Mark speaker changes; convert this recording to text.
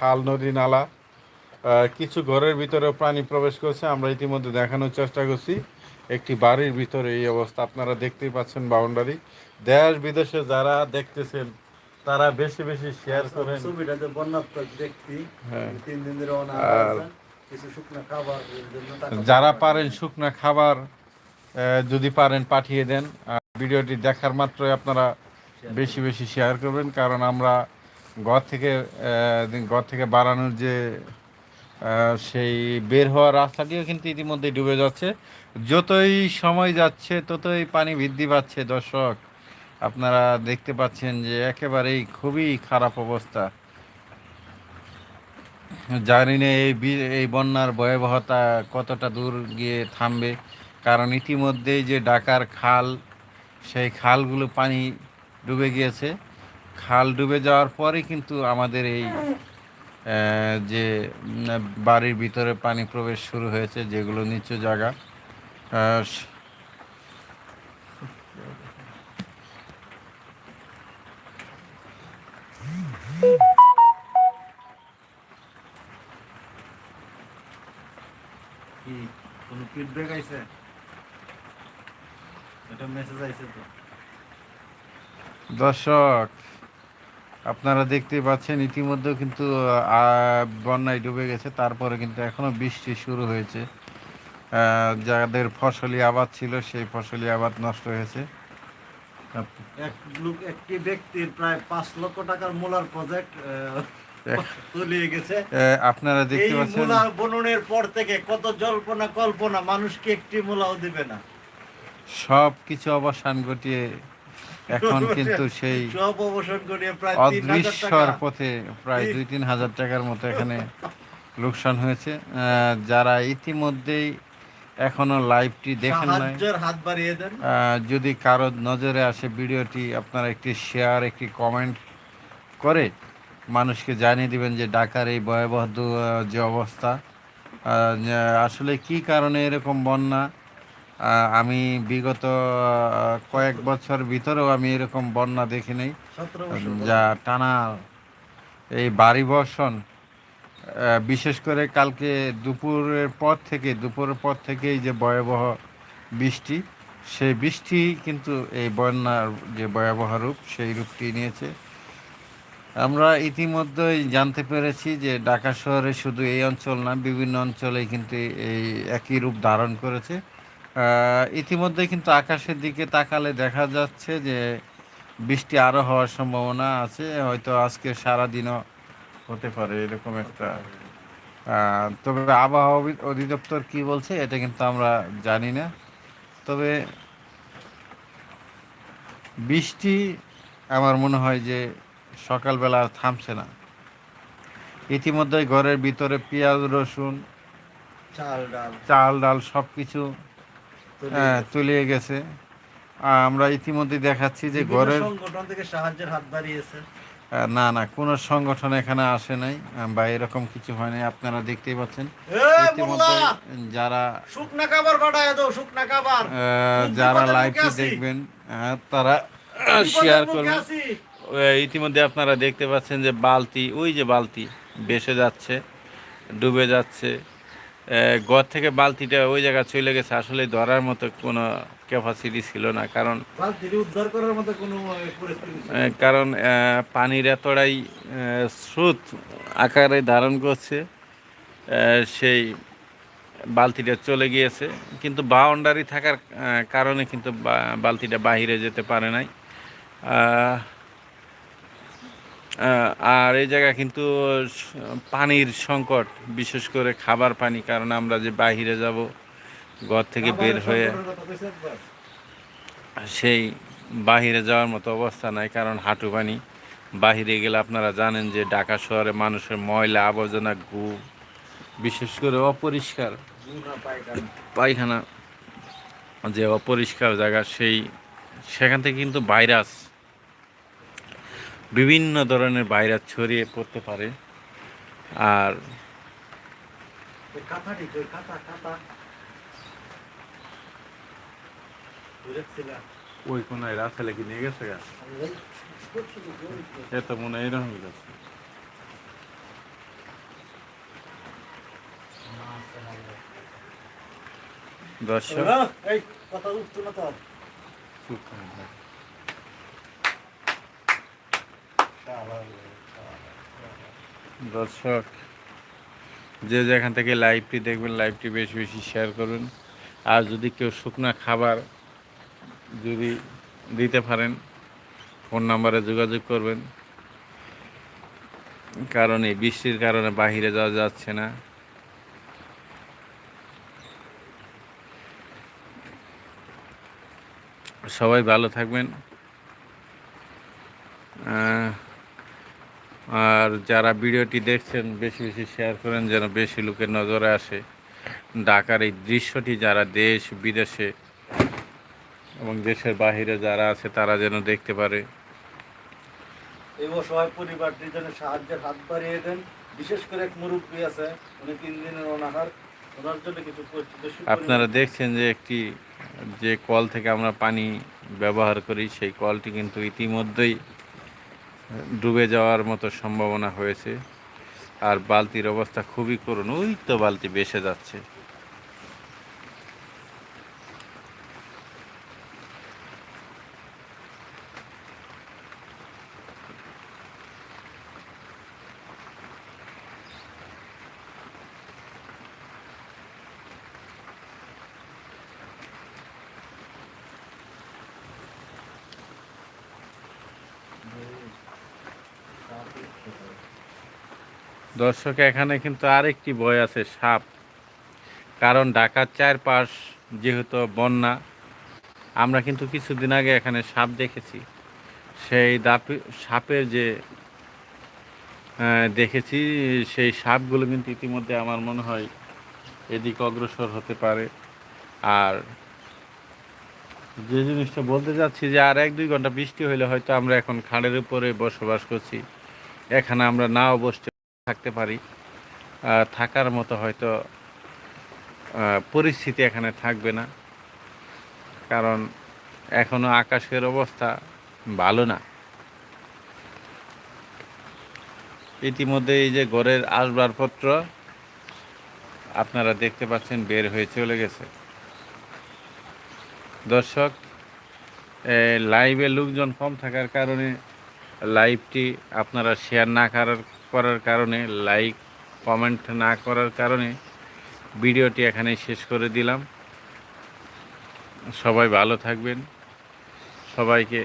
Speaker 1: খাল নদী নালা কিছু ঘরের ভিতরেও প্রাণী প্রবেশ করছে। আমরা ইতিমধ্যে দেখানোর চেষ্টা করছি। একটি বাড়ির ভিতরে এই অবস্থা আপনারা দেখতেই পাচ্ছেন বাউন্ডারি। দেশ বিদেশে যারা দেখতেছেন তারা বেশি বেশি শেয়ার করেন।
Speaker 2: ছবিটাতে বন্যাত্মক ব্যক্তি
Speaker 1: হ্যাঁ।
Speaker 2: তিন দিন ধরে। কিছু শুকনো খাবার
Speaker 1: যারা পারেন শুকনা খাবার যদি পারেন পাঠিয়ে দেন। আর ভিডিওটি দেখার মাত্রই আপনারা বেশি বেশি শেয়ার করবেন কারণ আমরা ঘর থেকে ঘর থেকে বাড়ানোর যে সেই বের হওয়ার রাস্তাটিও কিন্তু ইতিমধ্যে ডুবে যাচ্ছে। যতই সময় যাচ্ছে, ততই পানি বৃদ্ধি পাচ্ছে। দর্শক, আপনারা দেখতে পাচ্ছেন যে একেবারেই খুবই খারাপ অবস্থা। জানি না এই এই বন্যার ভয়াবহতা কতটা দূর গিয়ে থামবে। কারণ ইতিমধ্যেই যে ডাকার খাল, সেই খালগুলো পানি ডুবে গিয়েছে। খাল ডুবে যাওয়ার পরে কিন্তু আমাদের এই যে বাড়ির ভিতরে পানি প্রবেশ শুরু হয়েছে যেগুলো নিচু জায়গা।
Speaker 2: কি কোনো ফিডব্যাক আইছে? এটা মেসেজ আইছে তো।
Speaker 1: দর্শক আপনারা দেখতেই পাচ্ছেন ইতিমধ্যে কিন্তু বন্যায় ডুবে গেছে। তারপরে কিন্তু এখনও বৃষ্টি শুরু হয়েছে। যাদের ফসলি আবাদ ছিল সেই ফসলি আবাদ নষ্ট হয়েছে।
Speaker 2: এক লোক একটি ব্যক্তির প্রায় পাঁচ লক্ষ টাকার মূলার প্রজেক্ট তলিয়ে গেছে।
Speaker 1: আপনারা দেখতে পাচ্ছেন
Speaker 2: মূলা বননের পর থেকে কত জল্পনা কল্পনা মানুষকে একটি মূলাও দিবে না।
Speaker 1: সব কিছু অবসান ঘটিয়ে এখন কিন্তু সেই অদৃশ্যর পথে প্রায় দুই তিন হাজার টাকার মতো এখানে লোকসান হয়েছে। যারা ইতিমধ্যেই এখনও লাইভটি দেখেন নাই যদি কারও নজরে আসে ভিডিওটি আপনারা একটি শেয়ার একটি কমেন্ট করে মানুষকে জানিয়ে দিবেন যে ঢাকার এই ভয়াবহ যে অবস্থা। আসলে কি কারণে এরকম বন্যা? আমি বিগত কয়েক বছর ভিতরেও আমি এরকম বন্যা দেখি নাই। যা টানা এই বাড়ি বর্ষণ বিশেষ করে কালকে দুপুরের পর থেকে দুপুরের পর থেকেই যে ভয়াবহ বৃষ্টি সেই বৃষ্টি কিন্তু এই বন্যার যে ভয়াবহ রূপ সেই রূপটি নিয়েছে। আমরা ইতিমধ্যেই জানতে পেরেছি যে ঢাকা শহরে শুধু এই অঞ্চল না বিভিন্ন অঞ্চলে কিন্তু এই একই রূপ ধারণ করেছে। ইতিমধ্যে কিন্তু আকাশের দিকে তাকালে দেখা যাচ্ছে যে বৃষ্টি আরও হওয়ার সম্ভাবনা আছে। হয়তো আজকে সারাদিনও হতে পারে এরকম একটা তবে আবহাওয়া অধিদপ্তর কি বলছে এটা কিন্তু আমরা জানি না। তবে বৃষ্টি আমার মনে হয় যে সকালবেলা আর থামছে না। ইতিমধ্যে ঘরের ভিতরে পেঁয়াজ রসুন
Speaker 2: চাল ডাল।
Speaker 1: চাল ডাল সব কিছু হ্যাঁ। তলিয়ে গেছে। আমরা ইতিমধ্যে দেখাচ্ছি যে ঘরের
Speaker 2: সংগঠন থেকে সাহায্যের হাত বাড়িয়েছে।
Speaker 1: না না কোনো সংগঠন এখানে আসে নাই বা এরকম কিছু হয়নি আপনারা দেখতেই পাচ্ছেন। যারা যারা লাইভটি দেখবেন তারা শেয়ার করবেন। ইতিমধ্যে আপনারা দেখতে পাচ্ছেন যে বালতি ওই যে বালতি ভেসে যাচ্ছে ডুবে যাচ্ছে। ঘর থেকে বালতিটা ওই জায়গায় চলে গেছে। আসলে ধরার মতো কোনো ক্যাপাসিটি ছিল না কারণ
Speaker 2: উদ্ধার করার মতো কোনো
Speaker 1: কারণ পানির এতটাই স্রোত আকারে ধারণ করছে সেই বালতিটা চলে গিয়েছে। কিন্তু বাউন্ডারি থাকার কারণে কিন্তু বালতিটা বাহিরে যেতে পারে নাই। আর এই জায়গা কিন্তু পানির সংকট, বিশেষ করে খাবার পানি, কারণ আমরা যে বাহিরে যাব, ঘর থেকে বের হয়ে? সেই বাহিরে যাওয়ার মতো অবস্থা নাই, কারণ হাঁটু পানি বাহিরে গেলে আপনারা জানেন যে ঢাকা শহরে মানুষের ময়লা, আবর্জনা গু বিশেষ করে অপরিষ্কার।
Speaker 2: পায়খানা,
Speaker 1: যে অপরিষ্কার জায়গা, সেই, সেখান থেকে কিন্তু ভাইরাস বিভিন্ন ধরনের ভাইরাস ছড়িয়ে পড়তে পারে। আর
Speaker 2: ওই
Speaker 1: কোনায় রাস্তা কি নিয়ে গেছে এত মনে হয় এরকম গেছে দর্শক
Speaker 2: কথা উঠতো না তো।
Speaker 1: দর্শক, যে যেখান থেকে লাইভটি দেখবেন লাইভটি বেশি বেশি শেয়ার করুন। আর যদি কেউ শুকনা খাবার যদি দিতে পারেন ফোন নাম্বারে যোগাযোগ করবেন। কারণ এই বৃষ্টির কারণে বাহিরে যাওয়া যাচ্ছে না। সবাই ভালো থাকবেন। আর যারা ভিডিওটি দেখছেন বেশি বেশি শেয়ার করেন যেন বেশি লোকের নজরে আসে। ঢাকার এই দৃশ্যটি যারা দেশ বিদেশে এবং দেশের বাহিরে যারা আছে তারা যেন দেখতে পারে।
Speaker 2: এই অসহায় পরিবারটি যেন সাহায্যের হাত বাড়িয়ে দেন। বিশেষ করে এক মুরব্বী আছে উনি তিন দিনের অনাহার। ওনার জন্য কিছু পরি- বেশি পরিমাণ-
Speaker 1: আপনারা দেখছেন যে একটি যে কল থেকে আমরা পানি ব্যবহার করি সেই কলটি কিন্তু ইতিমধ্যেই ডুবে যাওয়ার মতো সম্ভাবনা হয়েছে। আর বালতির অবস্থা খুবই করুন ওই তো বালতি বেসে যাচ্ছে। দর্শক, এখানে কিন্তু আরেকটি ভয় আছে, সাপ। কারণ ঢাকার চারপাশ যেহেতু বন্যা, আমরা কিন্তু কিছুদিন আগে এখানে সাপ দেখেছি। সেই দাপি সাপের যে দেখেছি, সেই সাপগুলো কিন্তু ইতিমধ্যে আমার মনে হয় এদিক অগ্রসর হতে পারে। আর যে জিনিসটা বলতে যাচ্ছি যে, আর এক দুই ঘণ্টা বৃষ্টি হলে হয়তো আমরা এখন খাড়ের উপরে বসবাস করছি। এখানে আমরা নাও বসতে থাকতে পারি। থাকার মতো হয়তো পরিস্থিতি এখানে থাকবে না। কারণ এখনও আকাশের অবস্থা ভালো না। ইতিমধ্যে এই যে ঘরের আসবাবপত্র আপনারা দেখতে পাচ্ছেন বের হয়ে চলে গেছে। দর্শক লাইভে লোকজন কম থাকার কারণে লাইভটি আপনারা শেয়ার না করার করার কারণে লাইক কমেন্ট না করার কারণে ভিডিওটি এখানে শেষ করে দিলাম। সবাই ভালো থাকবেন। সবাইকে